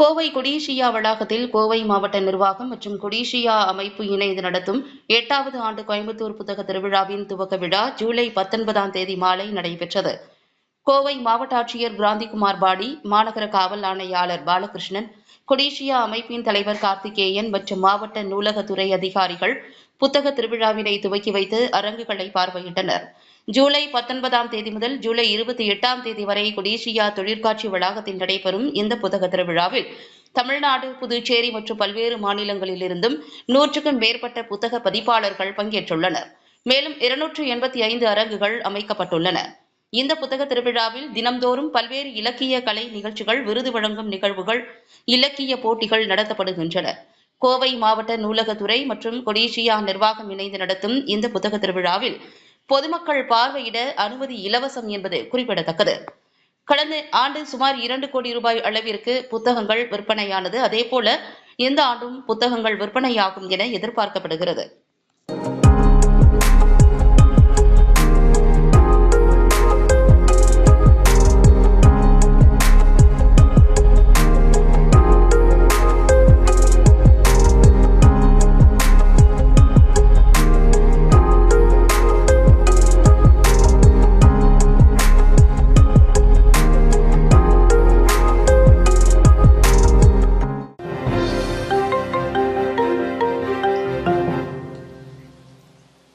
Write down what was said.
கோவை கொடிஷியா வளாகத்தில் கோவை மாவட்ட நிர்வாகம் மற்றும் கொடிஷியா அமைப்பு இணைந்து நடத்தும் எட்டாவது ஆண்டு கோயம்புத்தூர் புத்தக திருவிழாவின் துவக்க விழா ஜூலை பத்தொன்பதாம் தேதி மாலை நடைபெற்றது. கோவை மாவட்ட ஆட்சியர் பிராந்திகுமார் பாடி மாநகர காவல் ஆணையாளர் பாலகிருஷ்ணன் கொடீசியா அமைப்பின் தலைவர் கார்த்திகேயன் மற்றும் மாவட்ட நூலகத்துறை அதிகாரிகள் புத்தக திருவிழாவினை துவக்கி வைத்து அரங்குகளை பார்வையிட்டனர். ஜூலை பத்தொன்பதாம் தேதி முதல் ஜூலை இருபத்தி எட்டாம் தேதி வரை கொடீசியா தொழிற்காட்சி வளாகத்தில் நடைபெறும் இந்த புத்தக திருவிழாவில் தமிழ்நாடு புதுச்சேரி மற்றும் பல்வேறு மாநிலங்களிலிருந்தும் நூற்றுக்கும் மேற்பட்ட புத்தக பதிப்பாளர்கள் பங்கேற்றுள்ளனர். மேலும் இருநூற்று எண்பத்தி ஐந்து அரங்குகள் அமைக்கப்பட்டுள்ளன. இந்த புத்தக திருவிழாவில் தினம்தோறும் பல்வேறு இலக்கிய கலை நிகழ்ச்சிகள் விருது வழங்கும் நிகழ்வுகள் இலக்கிய போட்டிகள் நடத்தப்படுகின்றன. கோவை மாவட்ட நூலகத்துறை மற்றும் கொடீசியா நிர்வாகம் இணைந்து நடத்தும் இந்த புத்தக திருவிழாவில் பொதுமக்கள் பார்வையிட அனுமதி இலவசம் என்பது குறிப்பிடத்தக்கது. கடந்த ஆண்டு சுமார் இரண்டு கோடி ரூபாய் அளவிற்கு புத்தகங்கள் விற்பனையானது. அதேபோல இந்த ஆண்டும் புத்தகங்கள் விற்பனையாகும் என எதிர்பார்க்கப்படுகிறது.